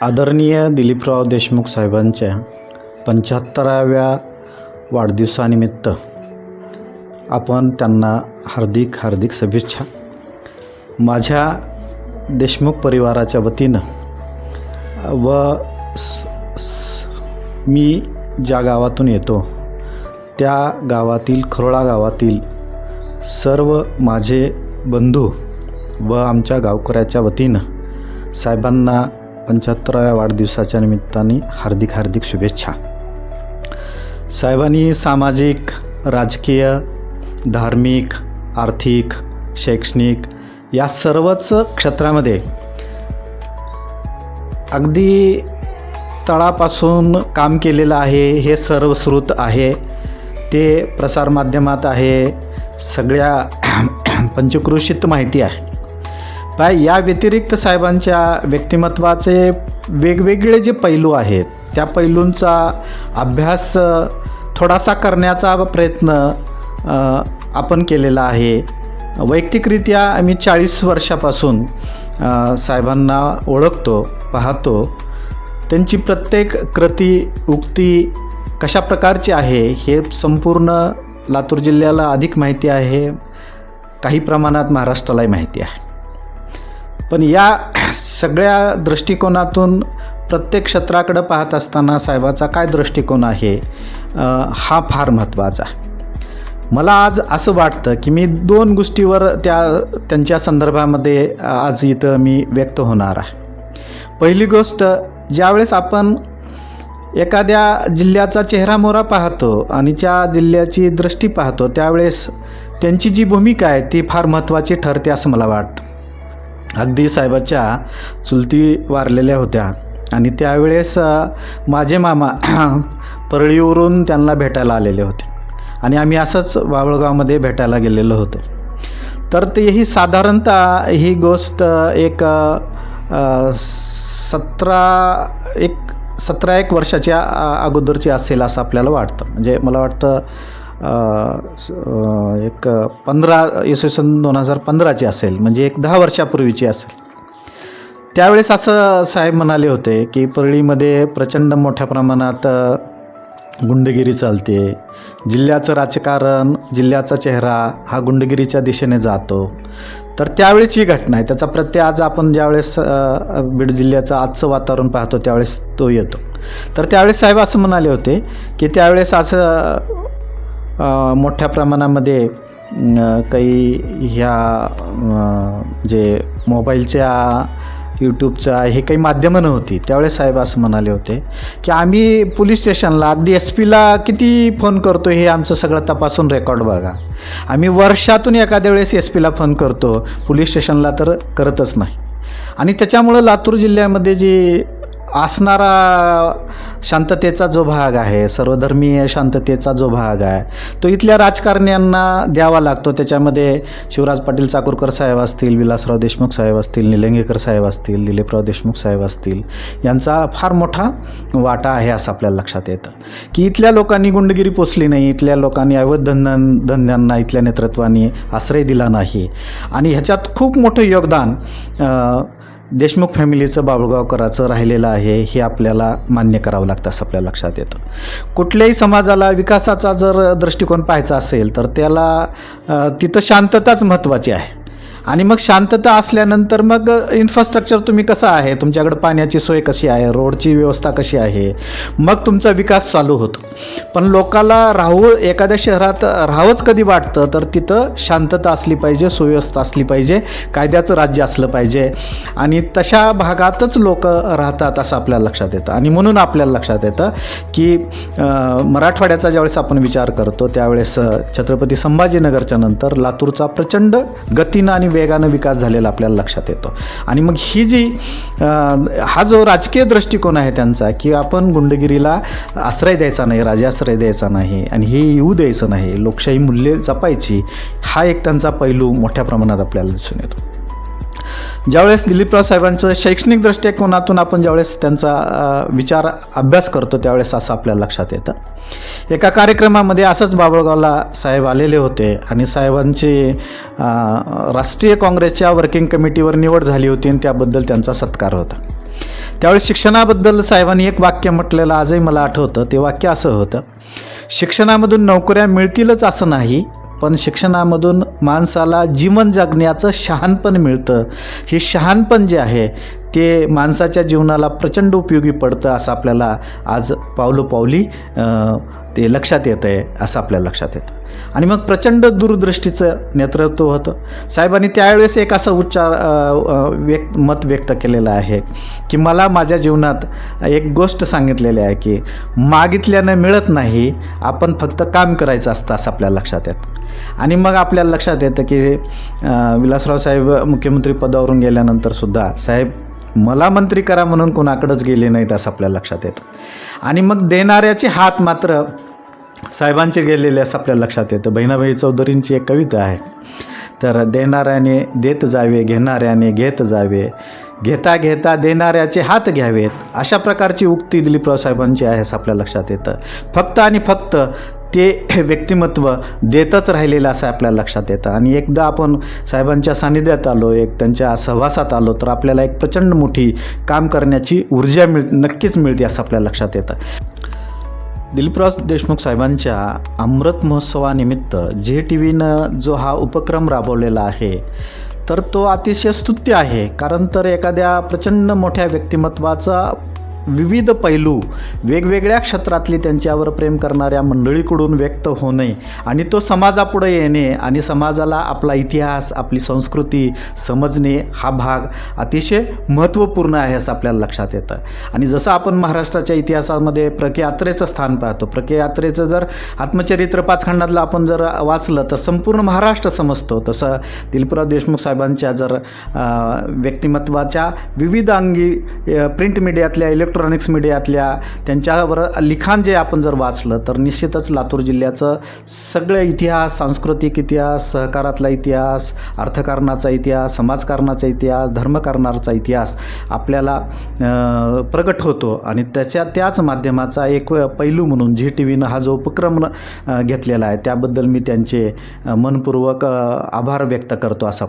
आदरणीय दिलीपराव देशमुख साहेबांच्या पंच्याहत्तराव्या वाढदिवसानिमित्त आपण त्यांना हार्दिक हार्दिक शुभेच्छा. माझ्या देशमुख परिवाराच्या वतीनं व स- मी ज्या गावातून येतो त्या गावातील खरोळा गावातील सर्व माझे बंधू व आमच्या गावकऱ्याच्या वतीनं साहेबांना पंच्याहत्तराव्या वाढदिवसाच्या निमित्ताने हार्दिक हार्दिक शुभेच्छा. साहेबांनी सामाजिक राजकीय धार्मिक आर्थिक शैक्षणिक या सर्वच क्षेत्रामध्ये अगदी तळापासून काम केलेलं आहे हे सर्वश्रुत आहे ते प्रसारमाध्यमात आहे सगळ्या पंचक्रोशीत माहिती आहे. काय या व्यतिरिक्त साहेबांच्या व्यक्तिमत्वाचे वेगवेगळे जे पैलू आहेत त्या पैलूंचा अभ्यास थोडासा करण्याचा प्रयत्न आपण केलेला आहे. वैयक्तिकरित्या मी चाळीस वर्षापासून साहेबांना ओळखतो पाहतो. त्यांची प्रत्येक कृती उक्ती कशा प्रकारची आहे हे संपूर्ण लातूर जिल्ह्याला अधिक माहिती आहे. काही प्रमाणात महाराष्ट्रालाही माहिती आहे. पण या सगळ्या दृष्टिकोनातून प्रत्येक क्षेत्राकडं पाहत असताना साहेबाचा काय दृष्टिकोन आहे? हा फार महत्त्वाचा आहे. मला आज असं वाटतं की मी दोन गोष्टीवर त्या त्यांच्या संदर्भामध्ये आज इथं मी व्यक्त होणार आहे. पहिली गोष्ट ज्यावेळेस आपण एखाद्या जिल्ह्याचा चेहरामोहरा पाहतो आणि त्या जिल्ह्याची दृष्टी पाहतो त्यावेळेस त्यांची जी भूमिका आहे ती फार महत्त्वाची ठरते असं मला वाटतं. अगदी साहेबाच्या चुलती वारलेल्या होत्या. आणि त्यावेळेस माझे मामा परळीवरून त्यांना भेटायला आलेले होते. आणि आम्ही असंच वावळगावमध्ये भेटायला गेलेलो होतो. तर ते ही साधारणतः ही गोष्ट एक सतरा एक सतरा एक वर्षाच्या अगोदरची असेल असं आपल्याला वाटतं. म्हणजे मला वाटतं एक पंधरा इसवी सन दोन हजार पंधराची असेल म्हणजे एक दहा वर्षापूर्वीची असेल. त्यावेळेस असं साहेब म्हणाले होते की परळीमध्ये प्रचंड मोठ्या प्रमाणात गुंडगिरी चालते. जिल्ह्याचं राजकारण जिल्ह्याचा चेहरा हा गुंडगिरीच्या दिशेने जातो. तर त्यावेळेची ही घटना आहे. त्याचा प्रत्यय आज आपण ज्यावेळेस बीड जिल्ह्याचं आजचं वातावरण पाहतो त्यावेळेस तो येतो. तर त्यावेळेस साहेब असं म्हणाले होते की त्यावेळेस असं मोठ्या प्रमाणामध्ये काही ह्या जे मोबाईलच्या यूट्यूबचा हे काही माध्यमं नव्हती. त्यावेळेस साहेब असं म्हणाले होते की आम्ही पोलीस स्टेशनला अगदी एस पीला किती फोन करतो हे आमचं सगळं तपासून रेकॉर्ड बघा. आम्ही वर्षातून एखाद्या वेळेस एस पीला फोन करतो. पोलीस स्टेशनला तर करतच नाही. आणि त्याच्यामुळं लातूर जिल्ह्यामध्ये जी असणारा शांततेचा जो भाग आहे सर्वधर्मीय शांततेचा जो भाग आहे तो इथल्या राजकारण्यांना द्यावा लागतो. त्याच्यामध्ये शिवराज पाटील चाकूरकर साहेब असतील विलासराव देशमुख साहेब असतील निलंगेकर साहेब असतील दिलीपराव देशमुख साहेब असतील यांचा फार मोठा वाटा आहे असं आपल्याला लक्षात येतं. की इथल्या लोकांनी गुंडगिरी पोचली नाही इथल्या लोकांनी अवैध धन्यांना इथल्या नेतृत्वाने आश्रय दिला नाही. आणि ह्याच्यात खूप मोठं योगदान देशमुख फॅमिलीचं बाबुळगावकराचं राहिलेलं आहे हे आपल्याला मान्य करावं लागतं असं आपल्या लक्षात येतं. कुठल्याही समाजाला विकासाचा जर दृष्टिकोन पाहायचा असेल तर त्याला तिथं शांतताच महत्त्वाची आहे. आणि मग शांतता असल्यानंतर मग इन्फ्रास्ट्रक्चर तुम्ही कसं आहे? तुमच्याकडे पाण्याची सोय कशी आहे? रोडची व्यवस्था कशी आहे? मग तुमचा विकास चालू होतो. पण लोकाला राहू एखाद्या शहरात राहावंच कधी वाटतं तर तिथं शांतता असली पाहिजे सुव्यवस्था असली पाहिजे कायद्याचं राज्य असलं पाहिजे. आणि तशा भागातच लोक राहतात असं आपल्याला लक्षात येतं. आणि म्हणून आपल्याला लक्षात येतं की मराठवाड्याचा ज्यावेळेस आपण विचार करतो त्यावेळेस छत्रपती संभाजीनगरच्या नंतर लातूरचा प्रचंड गतीनं आणि वेगानं विकास झालेला आपल्याला लक्षात येतो. आणि मग ही जी हा जो राजकीय दृष्टिकोन आहे त्यांचा की आपण गुंडगिरीला आश्रय द्यायचा नाही राजाश्रय द्यायचा नाही आणि हे येऊ द्यायचं नाही लोकशाही मूल्ये जपायची हा एक त्यांचा पैलू मोठ्या प्रमाणात आपल्याला दिसून येतो. ज्यावेळेस दिलीपराव साहेबांचं शैक्षणिक दृष्टिकोनातून आपण ज्यावेळेस त्यांचा विचार अभ्यास करतो त्यावेळेस असं आपल्याला लक्षात येतं. एका कार्यक्रमामध्ये असंच बाबळगावला साहेब आलेले होते आणि साहेबांची राष्ट्रीय काँग्रेसच्या वर्किंग कमिटीवर निवड झाली होती आणि त्याबद्दल त्यांचा सत्कार होता. त्यावेळेस शिक्षणाबद्दल साहेबांनी एक वाक्य म्हटलेलं आजही मला आठवतं ते वाक्य असं होतं शिक्षणामधून नोकऱ्या मिळतीलच असं नाही पण शिक्षणामधून माणसाला जीवन जगण्याचं शहाणपण मिळतं. हे शहाणपण जे आहे ते माणसाच्या जीवनाला प्रचंड उपयोगी पडतं असं आपल्याला आज पावलोपावली ते लक्षात येतं आहे असं आपल्या लक्षात येतं. आणि मग प्रचंड दूरदृष्टीचं नेतृत्व होतं. साहेबांनी त्यावेळेस एक असं उच्चार व्यक्त मत व्यक्त केलेलं आहे की मला माझ्या जीवनात एक गोष्ट सांगितलेली आहे की मागितल्यानं मिळत नाही आपण फक्त काम करायचं असतं असं आपल्या लक्षात येतं. आणि मग आपल्याला लक्षात येतं की विलासराव साहेब मुख्यमंत्री पदावरून गेल्यानंतर सुद्धा साहेब मला मंत्री करा म्हणून कोणाकडंच गेले नाहीत असं आपल्या लक्षात येतं. आणि मग देणाऱ्याचे हात मात्र साहेबांचे गेलेले असं आपल्या लक्षात येतं. बहिणाबाई चौधरींची एक कविता आहे. तर देणाऱ्याने देत जावे घेणाऱ्याने घेत जावे घेता घेता देणाऱ्याचे हात घ्यावेत. अशा प्रकारची उक्ती दिलीपराव साहेबांची आहे असं आपल्या लक्षात येतं. फक्त आणि फक्त ते व्यक्तिमत्व देतच राहिलेलं असं आपल्या लक्षात येतं. आणि एकदा आपण साहेबांच्या सानिध्यात आलो एक त्यांच्या सहवासात आलो तर आपल्याला एक प्रचंड मोठी काम करण्याची ऊर्जा मिळ नक्कीच मिळते असं आपल्या लक्षात येतं. दिलीपराव देशमुख साहेबांच्या अमृत महोत्सवानिमित्त जे टी व्हीनं जो हा उपक्रम राबवलेला आहे तर तो अतिशय स्तुत्य आहे. कारण तर एखाद्या प्रचंड मोठ्या व्यक्तिमत्वाचा विविध पैलू वेगवेगळ्या क्षेत्रातली त्यांच्यावर प्रेम करणाऱ्या मंडळीकडून व्यक्त होणे आणि तो समाजापुढे येणे आणि समाजाला आपला इतिहास आपली संस्कृती समजणे हा भाग अतिशय महत्त्वपूर्ण आहे असं आपल्याला लक्षात येतं. आणि जसं आपण महाराष्ट्राच्या इतिहासामध्ये प्रकयात्रेचं स्थान पाहतो प्रकेयात्रेचं जर आत्मचरित्र पाच खंडातलं आपण जर वाचलं तर संपूर्ण महाराष्ट्र समजतो. तसं दिलपुराव देशमुख साहेबांच्या जर व्यक्तिमत्वाच्या विविध अंगी प्रिंट मीडियातल्या इलेक्ट्रॉनिक्स मीडियातल्या त्यांच्यावर लिखाण जे आपण जर वाचलं तर निश्चितच लातूर जिल्ह्याचं सगळं इतिहास सांस्कृतिक इतिहास सहकारातला इतिहास अर्थकारणाचा इतिहास समाजकारणाचा इतिहास धर्मकारणाचा इतिहास आपल्याला प्रकट प्रगट होतो. आणि त्याच्या त्याच माध्यमाचा एक पैलू म्हणून झी टी व्हीनं हा जो उपक्रम घेतलेला आहे त्याबद्दल मी त्यांचे मनपूर्वक आभार व्यक्त करतो असा.